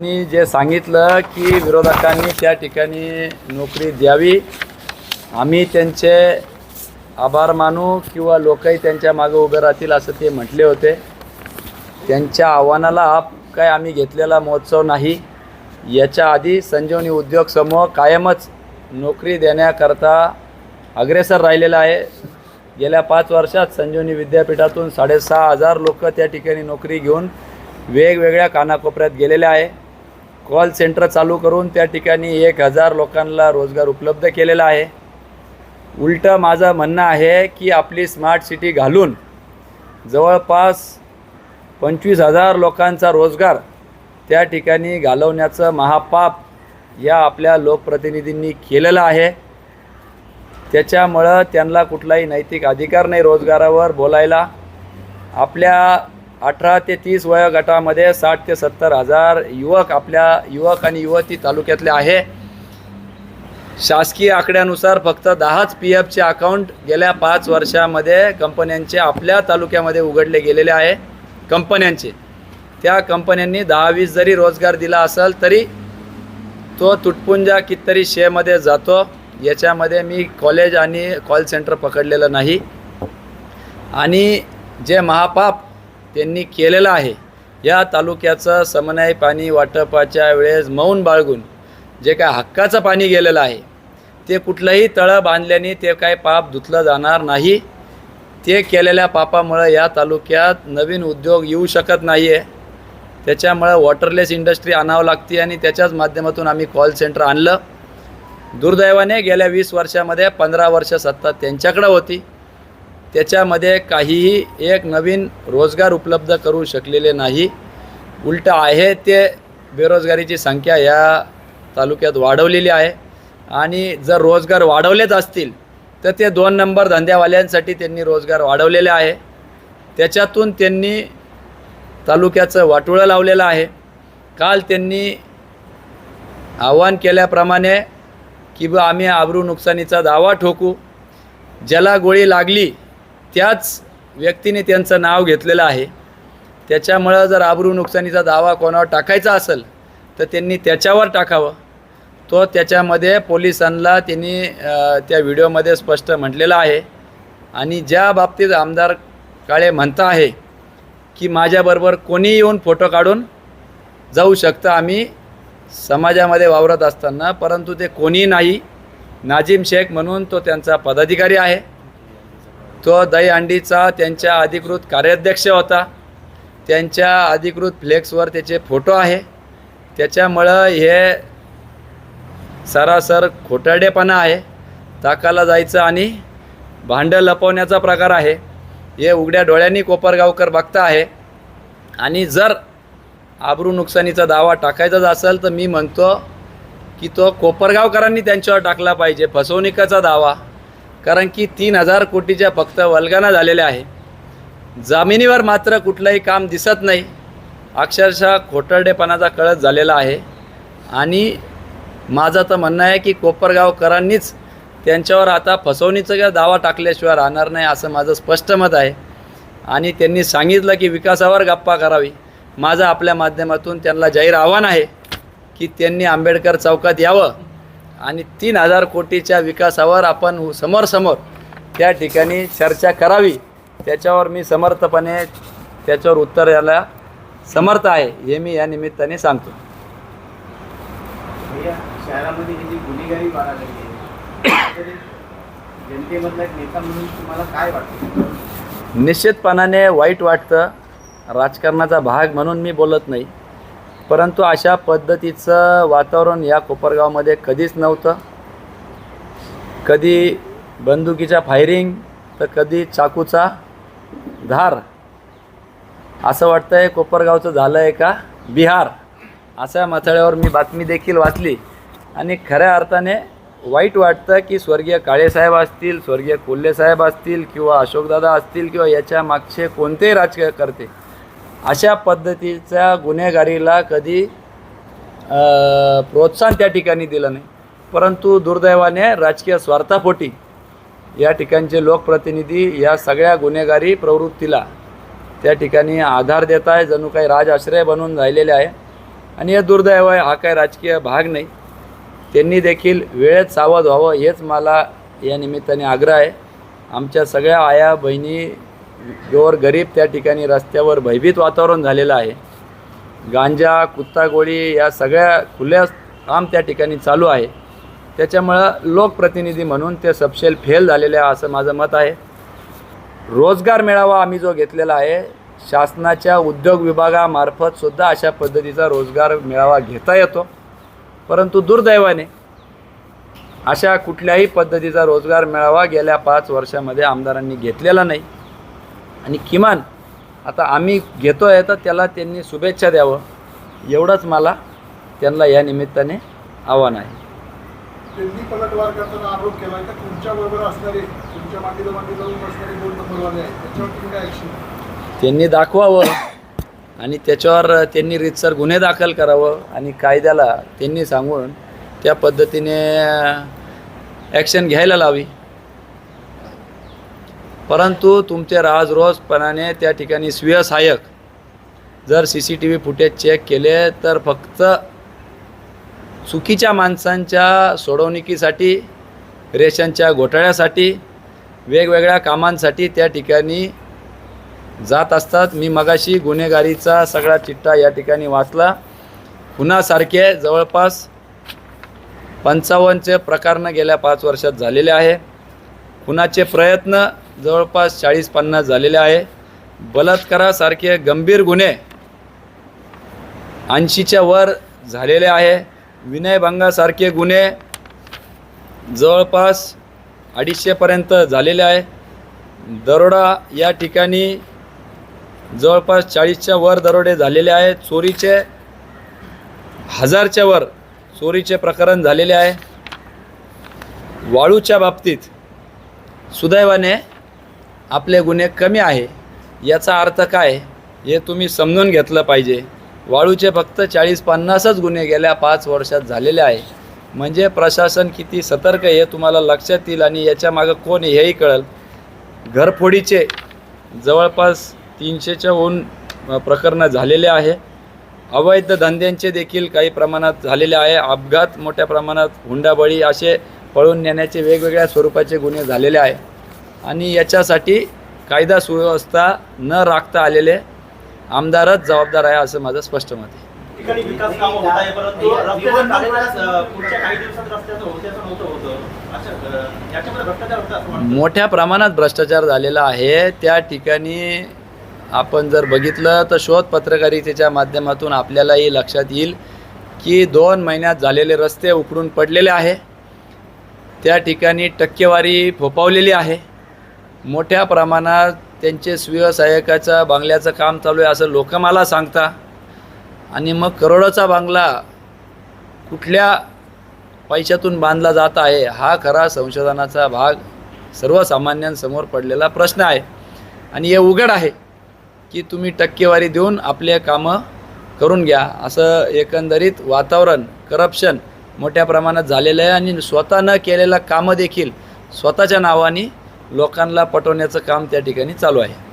मी जे सांगितलं की विरोधकांनी त्या ठिकाणी नोकरी द्यावी आम्ही त्यांचे आभार मानू किंवा लोकही त्यांच्या मागं उभे राहतील असं ते म्हटले होते. त्यांच्या आव्हानाला आप काय आम्ही घेतलेला महोत्सव नाही. याच्या आधी संजीवनी उद्योग समूह कायमच नोकरी देण्याकरता अग्रेसर राहिलेला आहे. गेल्या पाच वर्षात संजीवनी विद्यापीठातून साडेसहा हजार लोक त्या ठिकाणी नोकरी घेऊन वेगवेगळ्या कानाकोपऱ्यात गेलेले आहे. कॉल सेंटर चालू करून त्या ठिकाणी एक हजार लोकांना रोजगार उपलब्ध केलेला आहे. उलटं माझं म्हणणं आहे की आपली स्मार्ट सिटी घालून जवळपास पंचवीस हजार लोकांचा रोजगार त्या ठिकाणी घालवण्याचं महापाप या आपल्या लोकप्रतिनिधींनी केलेलं आहे. त्याच्यामुळं त्यांना कुठलाही नैतिक अधिकार नाही रोजगारावर बोलायला. आपल्या अठरा ते तीस वयोगटामध्ये साठ ते सत्तर हजार युवक आपल्या युवक आणि युवती तालुक्यातले आहे. शासकीय आकड्यानुसार फक्त दहाच पी एफचे अकाउंट गेल्या पाच वर्षामध्ये कंपन्यांचे आपल्या तालुक्यामध्ये उघडले गेलेले आहे. कंपन्यांचे. त्या कंपन्यांनी दहा वीस जरी रोजगार दिला असेल तरी तो तुटपुंजा कितीतरी शेमध्ये जातो. याच्यामध्ये मी कॉलेज आणि कॉल सेंटर पकडलेलं नाही. आणि जे महापाप त्यांनी केलेलं आहे. या तालुक्याचं समन्याय पाणी वाटपाच्या वेळेस मौन बाळगून जे काय हक्काचं पाणी गेलेलं आहे ते कुठलंही तळं बांधल्याने ते काय पाप धुतलं जाणार नाही. ते केलेल्या पापामुळं या तालुक्यात नवीन उद्योग येऊ शकत नाही आहे त्याच्यामुळं वॉटरलेस इंडस्ट्री आणावं लागते आणि त्याच्याच माध्यमातून आम्ही कॉल सेंटर आणलं. दुर्दैवाने गेल्या वीस वर्षामध्ये पंधरा वर्ष सत्ता त्यांच्याकडं होती. त्याच्यामध्ये काहीही एक नवीन रोजगार उपलब्ध करू शकलेले नाही. उलटं आहे ते बेरोजगारीची संख्या या तालुक्यात वाढवलेली आहे. आणि जर रोजगार वाढवलेच असतील तर ते दोन नंबर धंद्यावाल्यांसाठी त्यांनी रोजगार वाढवलेले आहे. त्याच्यातून त्यांनी तालुक्याचं वाटोळं लावलेलं आहे. काल त्यांनी आव्हान केल्याप्रमाणे की बा आम्ही आबरू नुकसानीचा दावा ठोकू. ज्याला गोळी लागली त्याच व्यक्तीने त्यांचं नाव घेतलेलं आहे. त्याच्यामुळं जर आबरू नुकसानीचा दावा कोणावर टाकायचा असेल तर त्यांनी त्याच्यावर टाकावं. तो त्याच्यामध्ये पोलिसांना त्यांनी त्या व्हिडिओमध्ये स्पष्ट म्हटलेलं आहे. आणि ज्या बाबतीत आमदार काळे म्हणता आहे की माझ्याबरोबर कोणी येऊन फोटो काढून जाऊ शकतं आम्ही समाजामध्ये वावरत असताना परंतु ते कोणी नाही. नाजिम शेख म्हणून तो त्यांचा पदाधिकारी आहे. तो दहीहंडीचा त्यांच्या अधिकृत कार्याध्यक्ष होता. त्यांच्या अधिकृत फ्लेक्सवर त्याचे फोटो आहे. त्याच्यामुळं हे सरासर खोटाडेपणा आहे. ताकाला जायचं आणि भांडं लपवण्याचा प्रकार आहे. हे उघड्या डोळ्यांनी कोपरगावकर बघता आहे. आणि जर आबरू नुकसानीचा दावा टाकायचाच असेल तर मी म्हणतो की तो कोपरगावकरांनी त्यांच्यावर टाकला पाहिजे. फसवणुकीचा दावा. कारण की तीन हजार कोटीच्या फक्त वल्गाना झालेल्या आहे. जमिनीवर मात्र कुठलंही काम दिसत नाही. अक्षरशः खोटरडेपणाचा कळत झालेला आहे. आणि माझं तर म्हणणं आहे की कोपरगावकरांनीच त्यांच्यावर आता फसवणीचा दावा टाकल्याशिवाय राहणार नाही असं माझं स्पष्ट मत आहे. आणि त्यांनी सांगितलं की विकासावर गप्पा करावी. माझं आपल्या माध्यमातून त्यांना जाहीर आव्हान आहे की त्यांनी आंबेडकर चौकात यावं. आणि तीन हजार कोटीच्या विकासावर आपण समोरसमोर त्या ठिकाणी चर्चा करावी त्याच्यावर मी समर्थपणे त्याच्यावर उत्तर यायला समर्थ आहे हे मी या निमित्ताने सांगतो. भैया शहरामध्ये जी गुन्हेगारी वाढायला लागली आहे तरी जनतेमधला एक नेता म्हणून तुम्हाला काय वाटतं? निश्चितपणाने वाईट वाटतं राजकारणाचा भाग म्हणून मी बोलत नाही. परंतु अशा पद्धतीचं वातावरण या कोपरगावमध्ये कधीच नव्हतं. कधी बंदुकीच्या फायरिंग तर कधी चाकूचा धार. असं वाटतं आहे कोपरगावचं झालं आहे का? बिहार. अशा मथळ्यावर मी बातमी देखील वाचली. आणि खऱ्या अर्थाने वाईट वाटतं की स्वर्गीय काळेसाहेब असतील स्वर्गीय कोल्हेसाहेब असतील किंवा अशोकदादा असतील किंवा याच्या मागचे कोणतेही राजकारते अशा पद्धतीच्या गुन्हेगारीला कधी प्रोत्साहन त्या ठिकाणी दिलं नाही. परंतु दुर्दैवाने राजकीय स्वार्थापोटी या ठिकाणचे लोकप्रतिनिधी या सगळ्या गुन्हेगारी प्रवृत्तीला त्या ठिकाणी आधार देत आहे. जणू काही राजआश्रय बनून राहिलेले आहे. आणि हे दुर्दैव आहे हा काय राजकीय भाग नाही. त्यांनी देखील वेळेत सावध व्हावं हेच मला या निमित्ताने आग्रह आहे. आमच्या सगळ्या आया बहिणी गोर गरीब त्या ठिकाणी रस्त्यावर भयभीत वातावरण झालेलं आहे. गांजा कुत्तागोळी या सगळ्या खुल्या काम त्या ठिकाणी चालू आहे. त्याच्यामुळं लोकप्रतिनिधी म्हणून ते सपशेल फेल झालेले आहे असं माझं मत आहे. रोजगार मेळावा आम्ही जो घेतलेला आहे शासनाच्या उद्योग विभागामार्फतसुद्धा अशा पद्धतीचा रोजगार मेळावा घेता येतो. परंतु दुर्दैवाने अशा कुठल्याही पद्धतीचा रोजगार मेळावा गेल्या पाच वर्षामध्ये आमदारांनी घेतलेला नाही. आणि किमान आता आम्ही घेतो आहे तर त्याला त्यांनी शुभेच्छा द्यावं एवढंच मला त्यांना या निमित्ताने आव्हान आहे. त्यांनी पलटवार करताना आरोप केला का तुमच्या बरोबर असणारे तुमच्या मातीला माती लावून बसणारे दोन नंबरवाले आहेत त्याच्यावर तुम्ही काय ऍक्शन त्यांनी दाखवावं आणि त्याच्यावर त्यांनी रितसर गुन्हे दाखल करावं आणि कायद्याला त्यांनी सांगून त्या पद्धतीने ॲक्शन घ्यायला लावी. परंतु तुमचे राजरोजपणाने त्या ठिकाणी स्वीय सहाय्यक जर C C T V footage check केले तर फक्त चुकीच्या माणसांच्या सोडवणुकीसाठी रेशनच्या घोटाळ्यासाठी वेगवेगळ्या कामांसाठी त्या ठिकाणी जात असतात. मी मगाशी गुन्हेगारीचा सगळा चिट्टा या ठिकाणी वाचला. खुनासारखे जवळपास पंचावन्नचे प्रकरणं गेल्या पाच वर्षात झालेले आहे. खुनाचे प्रयत्न जवळपास चाळीस पन्नास झालेले आहे. बलात्कारासारखे गंभीर गुन्हे ऐंशीच्या वर झालेले आहे. विनयभंगासारखे गुन्हे जवळपास अडीचशेपर्यंत झालेले आहे. दरोडा या ठिकाणी जवळपास चाळीसच्या वर दरोडे झालेले आहेत चोरीचे हजारच्या वर चोरीचे प्रकरण झालेले आहे. वाळूच्या बाबतीत सुदैवाने आपले गुन्हे कमी आहे याचा अर्थ काय हे तुम्ही समजून घेतलं पाहिजे. वाळूचे फक्त चाळीस पन्नासच गुन्हे गेल्या पाच वर्षात झालेले आहे. म्हणजे प्रशासन किती सतर्क आहे हे तुम्हाला लक्षात येईल आणि याच्या मागं कोण हेही कळेल. घरफोडीचे जवळपास तीनशेच्या होऊन प्रकरणं झालेले आहे. अवैध धंद्यांचे देखील काही प्रमाणात झालेले आहे. अपघात मोठ्या प्रमाणात हुंडाबळी असे पळून नेण्याचे वेगवेगळ्या स्वरूपाचे गुन्हे झालेले आहे. आणि याच्यासाठी कायदा सुव्यवस्था न राखता आलेले आमदारच जबाबदार आहे असं माझं स्पष्ट मत आहे. वाटतं. मोठ्या प्रमाणात भ्रष्टाचार झालेला आहे. त्या ठिकाणी आपण जर बघितलं तर शोध पत्रकारितेच्या माध्यमातून आपल्यालाही लक्षात येईल की दोन महिन्यात झालेले रस्ते उकडून पडलेले आहे. त्या ठिकाणी टक्केवारी फोपावलेली आहे. मोठ्या प्रमाणात त्यांचे स्वीय सहायकाचं बांगल्याचं काम चालू आहे असं लोक मला सांगता. आणि मग करोडोचा बांगला कुठल्या पैशातून बांधला जात आहे हा खरा संशोधनाचा भाग सर्वसामान्यांसमोर पडलेला प्रश्न आहे. आणि हे उघड आहे की तुम्ही टक्केवारी देऊन आपले कामं करून घ्या. असं एकंदरीत वातावरण करप्शन मोठ्या प्रमाणात झालेलं आहे आणि स्वतः न केलेलं कामं देखील स्वतःच्या नावाने लोकांना पटवण्याचं काम त्या ठिकाणी चालू आहे.